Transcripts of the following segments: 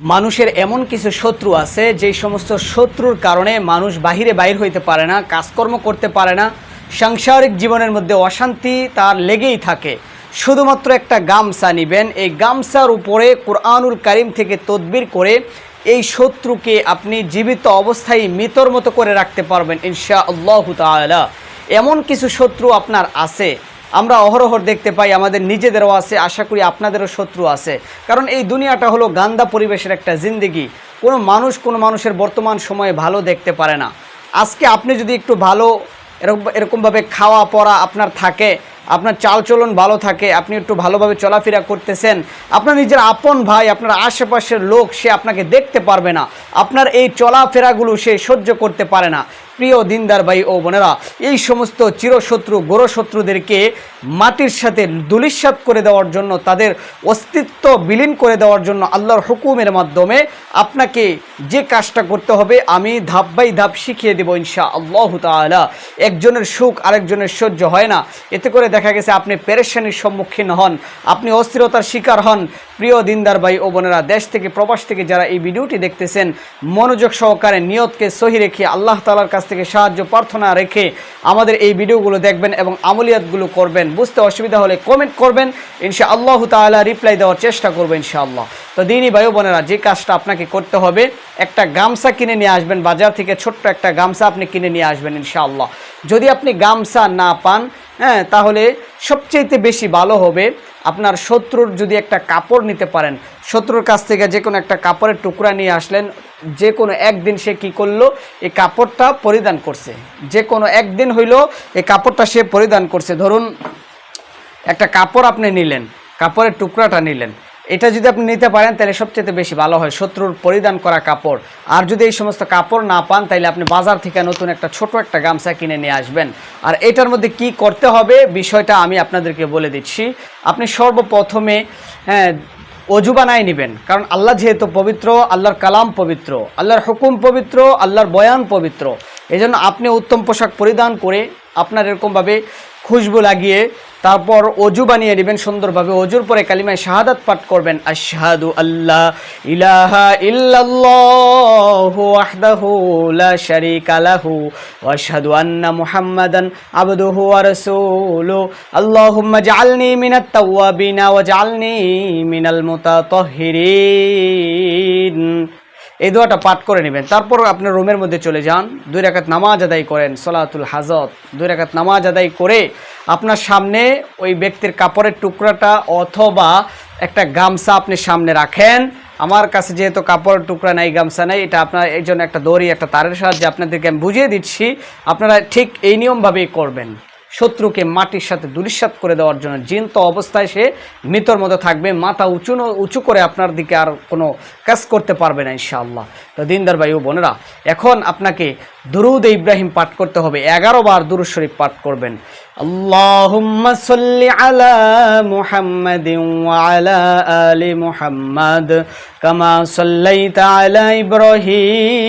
মানুষের এমন কিছু শত্রু আছে, যেই সমস্ত শত্রুর কারণে মানুষ বাহিরে বাইর হইতে পারে না, কাজকর্ম করতে পারে না, সাংসারিক জীবনের মধ্যে অশান্তি তার লেগেই থাকে। শুধুমাত্র একটা গামছা নিবেন, এই গামছার উপরে কোরআনুল কারিম থেকে তদবির করে এই শত্রুকে আপনি জীবিত অবস্থায় মৃতর মতো করে রাখতে পারবেন ইনশা আল্লাহ তালা এমন কিছু শত্রু আপনার আছে আমরা অহরহর দেখতে পাই, আমাদের নিজেদেরও আছে, আশা করি আপনাদেরও শত্রু আছে। কারণ এই দুনিয়াটা হলো গান্দা পরিবেশের একটা জিন্দেগি। কোনো মানুষ কোনো মানুষের বর্তমান সময়ে ভালো দেখতে পারে না। আজকে আপনি যদি একটু ভালো, এরকম, এরকমভাবে খাওয়া পড়া আপনার থাকে, আপনার চালচলন ভালো থাকে, আপনি একটু ভালোভাবে চলাফেরা করতেছেন, আপনার নিজের আপন ভাই, আপনার আশেপাশের লোক, সে আপনাকে দেখতে পারবে না। আপনার এই চলাফেরাগুলো সে সহ্য করতে পারে না। প্রিয় দিনদার ভাই ও বোনেরা, এই সমস্ত চিরশত্রু গোরশত্রুদেরকে মাটির সাথে দুলিশ্বাত করে দেওয়ার জন্য, তাদের অস্তিত্ব বিলীন করে দেওয়ার জন্য আল্লাহর হুকুমের মাধ্যমে আপনাকে যে কাজটা করতে হবে, আমি ধাপ বাই ধাপ শিখিয়ে দেবো ইনশা আল্লাহ তালা একজনের সুখ আরেকজনের সহ্য হয় না। এতে করে দেখা গেছে আপনি পেরেশানির সম্মুখীন হন, আপনি অস্থিরতার শিকার হন। প্রিয় দিনদার ভাই ও বোনেরা, দেশ থেকে প্রবাস থেকে যারা এই ভিডিওটি দেখতেছেন, মনোযোগ সহকারে নিয়তকে সহি রেখে আল্লাহ তালার কাছ থেকে সাহায্য প্রার্থনা রেখে আমাদের এই ভিডিওগুলো দেখবেন এবং আমলিয়াতগুলো করবেন। বুঝতে অসুবিধা হলে কমেন্ট করবেন। ইনশা আল্লাহ তালা রিপ্লাই দেওয়ার চেষ্টা করব ইনশাআল্লাহ। তো দিনই ভাই বোনেরা, যে কাজটা আপনাকে করতে হবে, একটা গামছা কিনে নিয়ে আসবেন। বাজার থেকে ছোট্ট একটা গামছা আপনি কিনে নিয়ে আসবেন ইনশাআল্লাহ। যদি আপনি গামছা না পান হ্যাঁ তাহলে সবচেয়েতে বেশি ভালো হবে আপনার শত্রুর যদি একটা কাপড় নিতে পারেন। শত্রুর কাছ থেকে যে কোনো একটা কাপড়ের টুকরা নিয়ে আসলেন, যে কোনো একদিন সে কি করল? এই কাপড়টা পরিধান করছে। যে কোনো একদিন হইল এই কাপড়টা সে পরিধান করছে। ধরুন, একটা কাপড় আপনি নিলেন, কাপড়ের টুকরাটা নিলেন। এটা যদি আপনি নিতে পারেন, তাহলে সবচেয়ে বেশি ভালো হয় শত্রুর পরিধান করা কাপড়। আর যদি এই সমস্ত কাপড় না পান, তাহলে আপনি বাজার থেকে নতুন একটা ছোট একটা গামছা কিনে নিয়ে আসবেন। আর এটার মধ্যে কি করতে হবে, বিষয়টা আমি আপনাদেরকে বলে দিচ্ছি। আপনি সর্বপ্রথমে হ্যাঁ অজু বানায় নেবেন। কারণ আল্লাহ যেহেতু পবিত্র, আল্লাহর কালাম পবিত্র, আল্লাহর হুকুম পবিত্র, আল্লাহর বয়ান পবিত্র। এই জন্য আপনি উত্তম পোশাক পরিধান করে আপনার এরকমভাবে খুশবু লাগিয়ে তারপর অজু বানিয়ে নেবেন সুন্দরভাবে। অজুর পরে কালিমায় শাহাদাত পাঠ করবেন। আশহাদু আল্লাহ ইলাহা ইল্লাল্লাহু ওয়াহদাহু লা শারীকা লাহু আন্না মুহাম্মাদান আবদুহু ওয়া রাসূলুহু আল্লাহুম্মা জাআলনি মিনাত তাওয়াবিনা ওয়া জাআলনি মিনাল মুতাতাহহিরিন এই দোয়াটা পাঠ করে নেবেন। তারপর আপনার রুমের মধ্যে চলে যান। দুই রাকাত নামাজ আদায় করেন, সলাতুল হাজত। দুই রাকাত নামাজ আদায় করে আপনার সামনে ওই ব্যক্তির কাপড়ের টুকরাটা অথবা একটা গামছা আপনি সামনে রাখেন। আমার কাছে যেহেতু কাপড়ের টুকরা নাই, গামছা নাই, এটা আপনার এই জন্য একটা দড়ি, একটা তারের সাহায্যে আপনাদেরকে আমি বুঝিয়ে দিচ্ছি। আপনারা ঠিক এই নিয়মভাবেই করবেন। শত্রুকে মাটির সাথে দুলিশ্বাত করে দেওয়ার জন্য জিন্ত অবস্থায় সে মৃতর মতো থাকবে। মাথা উঁচু উঁচু করে আপনার দিকে আর কোনো কাজ করতে পারবে না, ইনশাআল্লাহ। তো দিনদার ভাই ও বোনেরা, এখন আপনাকে দুরুদ ইব্রাহিম পাঠ করতে হবে। এগারো বার দুরুদ শরীফ পাঠ করবেন। আল্লাহুম্মা সাল্লি আলা মুহাম্মাদিন ওয়া আলা আলি মুহাম্মাদ কামা সাল্লাইতা আলা ইব্রাহিম।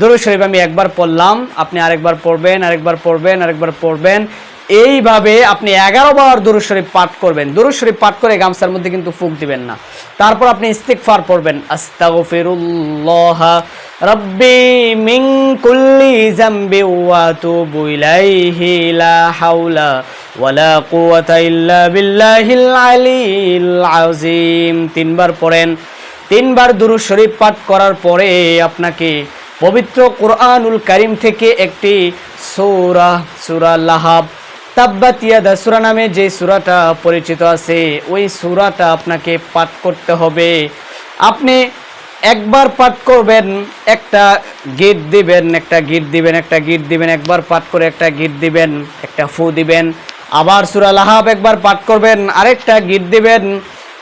দরুদ শরীফ আমি একবার পড়লাম, আপনি আরেকবার পড়বেন আরেকবার পড়বেন আরেকবার পড়বেন। এইভাবে আপনি এগারো বার দরুদ শরীফ পাঠ করবেন। দরুদ শরীফ পাঠ করে গামছার মধ্যে কিন্তু ফুক দিবেন না। তারপর আপনি ইস্তিগফার পড়বেন। আস্তাগফিরুল্লাহ রাব্বি মিন কুল্লি যামবি ওয়া আতুবু ইলাইহি লা হাওলা ওয়ালা কুওয়াতা ইল্লা বিল্লাহিল আলিয়্যিল আযীম। তিনবার পড়েন। তিনবার দুরুদ শরীফ পাঠ করার পরে আপনাকে পবিত্র কোরআনুল কারিম থেকে একটি সূরা সূরা লাহাব। তাব্বাত ইয়াদা, সূরা নামে যে সূরাটা পরিচিত আছে, ওই সূরাটা আপনাকে পাঠ করতে হবে। আপনি একবার পাঠ করবেন, একটা গিট দিবেন, একটা গিট দিবেন, একটা গিট দিবেন, একবার পাঠ করে একটা গিট দিবেন, একটা ফু দিবেন। আবার সুরা লাহাব একবার পাঠ করবেন, আরেকটা গিট দিবেন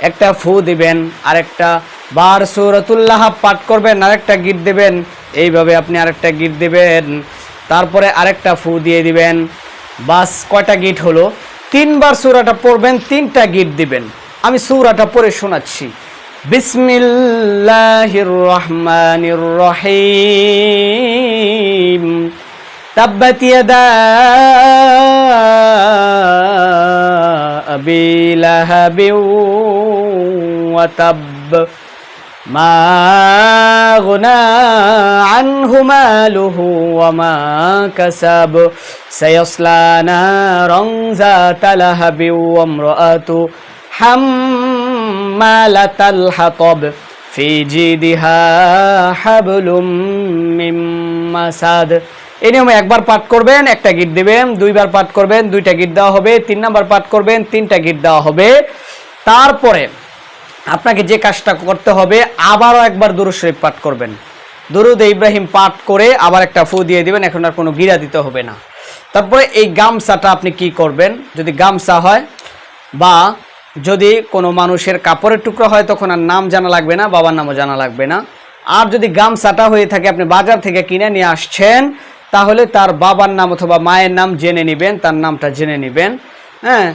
একটা ফু দিবেন আর একটা বার সুরতুল্লাহ পাঠ করবেন, আরেকটা গিট দেবেন, এইভাবে আপনি আরেকটা গিট দেবেন, তারপরে আরেকটা ফু দিয়ে দিবেন। বাস কয়টা গিট হলো? তিনবার সুরাটা পড়বেন, তিনটা গিট দিবেন। আমি সুরাটা পড়ে শোনাচ্ছি। বিসমিল্লাহির রহমানির রহিম। তাব্বাত أبي لهب وتب ما أغنى عنه ماله وما كسب سيصلى نارا ذات لهب وامرأته حمالة الحطب في جيدها حبل من مسد এই নিয়মে একবার পাঠ করবেন, একটা গিট দেবেন, দুইবার পাঠ করবেন, দুইটা গিট দেওয়া হবে, তিন নাম্বার পাঠ করবেন, তিনটা গিট দেওয়া হবে। তারপরে আপনাকে যে কাজটা করতে হবে, আবারও একবার দুরুদ শরীফ পাঠ করবেন। দুরুদ ইব্রাহিম পাঠ করে আবার একটা ফু দিয়ে দিবেন, এখন আর কোনো গিরা দিতে হবে না। তারপরে এই গামছাটা আপনি কি করবেন? যদি গামছা হয় বা যদি কোনো মানুষের কাপড়ের টুকরো হয়, তখন আর নাম জানা লাগবে না, বাবার নামও জানা লাগবে না। আর যদি গামছাটা হয়ে থাকে, আপনি বাজার থেকে কিনে নিয়ে আসছেন তাহলে তার বাবার নাম অথবা মায়ের নাম জেনে নেবেন, তার নামটা জেনে নেবেন। হ্যাঁ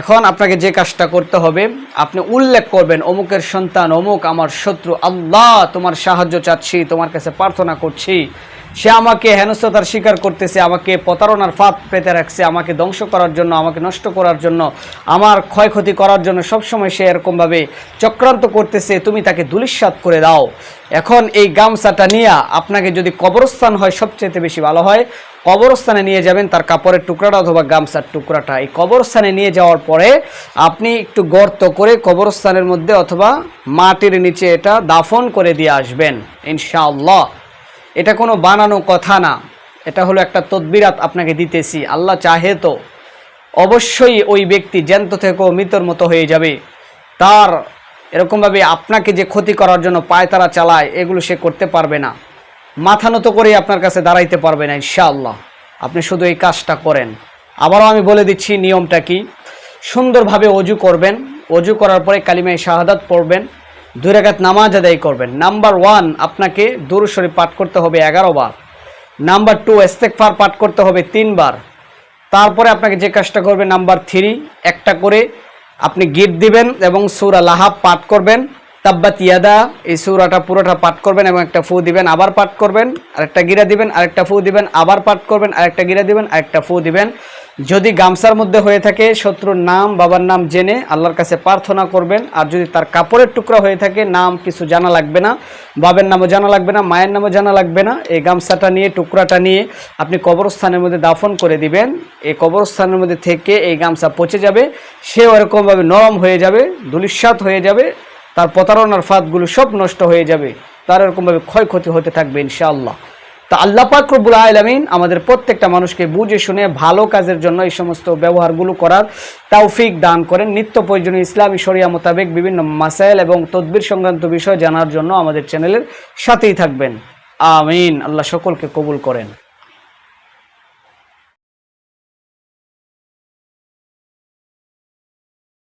এখন আপনাকে যে কাজটা করতে হবে, আপনি উল্লেখ করবেন, অমুকের সন্তান, অমুক আমার শত্রু, আল্লাহ তোমার সাহায্য চাচ্ছি, তোমার কাছে প্রার্থনা করছি। সে আমাকে হেনস্থতার স্বীকার করতেছে, আমাকে প্রতারণার ফাঁদ পেতে রাখছে, আমাকে ধ্বংস করার জন্য, আমাকে নষ্ট করার জন্য, আমার ক্ষয়ক্ষতি করার জন্য সবসময় সে এরকমভাবে চক্রান্ত করতেছে, তুমি তাকে দুলিশ্বাত করে দাও। এখন এই গামছাটা নিয়ে আপনাকে যদি কবরস্থান হয় সবচেয়ে বেশি ভালো হয়, কবরস্থানে নিয়ে যাবেন তার কাপড়ের টুকরাটা অথবা গামছার টুকরাটা। এই কবরস্থানে নিয়ে যাওয়ার পরে আপনি একটু গর্ত করে কবরস্থানের মধ্যে অথবা মাটির নিচে এটা দাফন করে দিয়ে আসবেন, ইনশাআল্লাহ। এটা কোনো বানানো কথা না। এটা হলো একটা তদবিরাত আপনাকে দিতেছি। আল্লাহ চাহে তো অবশ্যই ওই ব্যক্তি জ্যান্ত থেকেও মৃতর মতো হয়ে যাবে। তার এরকমভাবে আপনাকে যে ক্ষতি করার জন্য পায়তারা চালায়, এগুলো সে করতে পারবে না। মাথা নত করে আপনার কাছে দাঁড়াইতে পারবে না, ইনশাআল্লাহ। আপনি শুধু এই কাজটা করেন। আবারও আমি বলে দিচ্ছি, নিয়মটা কি? সুন্দরভাবে অজু করবেন। অজু করার পরে কালিমায় শাহাদাত পড়বেন। দুই রাকাত নামাজ আদায় করবেন। নাম্বার ওয়ান আপনাকে দুরুশরী পাঠ করতে হবে এগারো বার। নাম্বার টু ইস্তেকফার পাঠ করতে হবে তিনবার তারপরে আপনাকে যে কাজটা করবে নাম্বার থ্রি একটা করে আপনি গিট দিবেন এবং সুরা লাহাব পাঠ করবেন। তাব্বাত ইয়াদা, এই সুরাটা পুরোটা পাঠ করবেন এবং একটা ফু দিবেন, আবার পাঠ করবেন। আরেকটা গিরা দিবেন, আরেকটা ফু দিবেন, আবার পাঠ করবেন, আরেকটা গিরা দিবেন, আরেকটা ফু দিবেন। যদি গামছার মধ্যে হয়ে থাকে, শত্রুর নাম, বাবার নাম জেনে আল্লাহর কাছে প্রার্থনা করবেন। আর যদি তার কাপড়ের টুকরা হয়ে থাকে, নাম কিছু জানা লাগবে না, বাবার নামও জানা লাগবে না, মায়ের নামও জানা লাগবে না, এই গামছাটা নিয়ে, টুকরাটা নিয়ে আপনি কবরস্থানের মধ্যে দাফন করে দিবেন। এই কবরস্থানের মধ্যে থেকে এই গামছা পচে যাবে সে ওরকমভাবে নরম হয়ে যাবে দুলিশ্বাত হয়ে যাবে, তার প্রতারণার ফাঁদগুলো সব নষ্ট হয়ে যাবে, তার এরকমভাবে ক্ষয়ক্ষতি হতে থাকবে ইনশাআল্লাহ। তা আল্লাহ পাক রব্বুল আলমিন আমাদের প্রত্যেকটা মানুষকে বুঝে শুনে ভালো কাজের জন্য এই সমস্ত ব্যবহারগুলো করার তাওফিক দান করেন। নিত্য প্রয়োজনীয় ইসলামী শরিয়া মোতাবেক বিভিন্ন মাসাইল এবং তদবির সংক্রান্ত বিষয় জানার জন্য আমাদের চ্যানেলের সাথেই থাকবেন। আমিন। আল্লাহ সকলকে কবুল করেন।